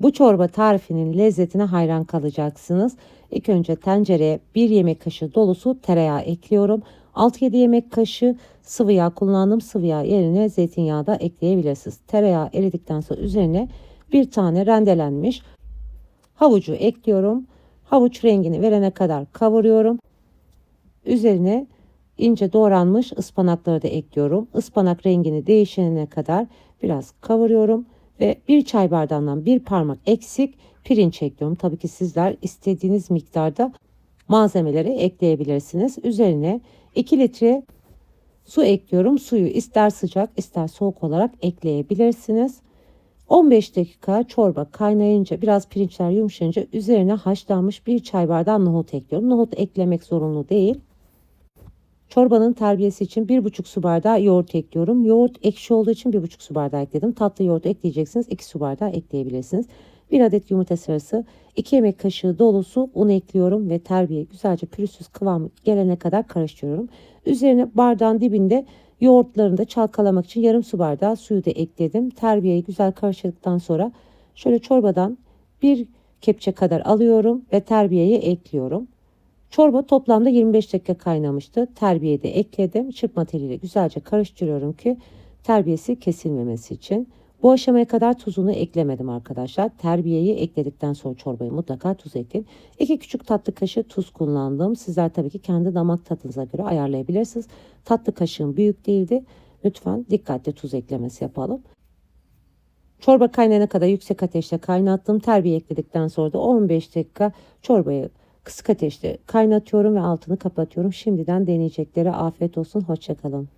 Bu çorba tarifinin lezzetine hayran kalacaksınız. İlk önce tencereye 1 yemek kaşığı dolusu tereyağı ekliyorum. 6-7 yemek kaşığı sıvı yağ kullandım. Sıvı yağ yerine zeytinyağı da ekleyebilirsiniz. Tereyağı eridikten sonra üzerine bir tane rendelenmiş havucu ekliyorum. Havuç rengini verene kadar kavuruyorum. Üzerine ince doğranmış ıspanakları da ekliyorum. Ispanak rengini değişene kadar biraz kavuruyorum ve bir çay bardağından bir parmak eksik pirinç ekliyorum. Tabii ki sizler istediğiniz miktarda malzemeleri ekleyebilirsiniz. Üzerine 2 litre su ekliyorum. Suyu ister sıcak ister soğuk olarak ekleyebilirsiniz. 15 dakika çorba kaynayınca biraz pirinçler yumuşayınca üzerine haşlanmış bir çay bardağı nohut ekliyorum. Nohut eklemek zorunlu değil. Çorbanın terbiyesi için 1,5 su bardağı yoğurt ekliyorum. Yoğurt ekşi olduğu için 1,5 su bardağı ekledim. Tatlı yoğurt ekleyeceksiniz 2 su bardağı ekleyebilirsiniz. 1 adet yumurta sarısı, 2 yemek kaşığı dolusu un ekliyorum ve terbiye güzelce pürüzsüz kıvam gelene kadar karıştırıyorum. Üzerine bardağın dibinde yoğurtlarını da çalkalamak için yarım su bardağı suyu da ekledim. Terbiyeyi güzel karıştırdıktan sonra şöyle çorbadan bir kepçe kadar alıyorum ve terbiyeyi ekliyorum. Çorba toplamda 25 dakika kaynamıştı. Terbiyeyi de ekledim. Çırpma teliyle güzelce karıştırıyorum ki terbiyesi kesilmemesi için. Bu aşamaya kadar tuzunu eklemedim arkadaşlar. Terbiyeyi ekledikten sonra çorbaya mutlaka tuz ekleyin. 2 küçük tatlı kaşığı tuz kullandım. Sizler tabii ki kendi damak tadınıza göre ayarlayabilirsiniz. Tatlı kaşığım büyük değildi. Lütfen dikkatli tuz eklemesi yapalım. Çorba kaynayana kadar yüksek ateşte kaynattım. Terbiye ekledikten sonra da 15 dakika çorbayı kısık ateşte kaynatıyorum ve altını kapatıyorum. Şimdiden deneyeceklere afiyet olsun. Hoşçakalın.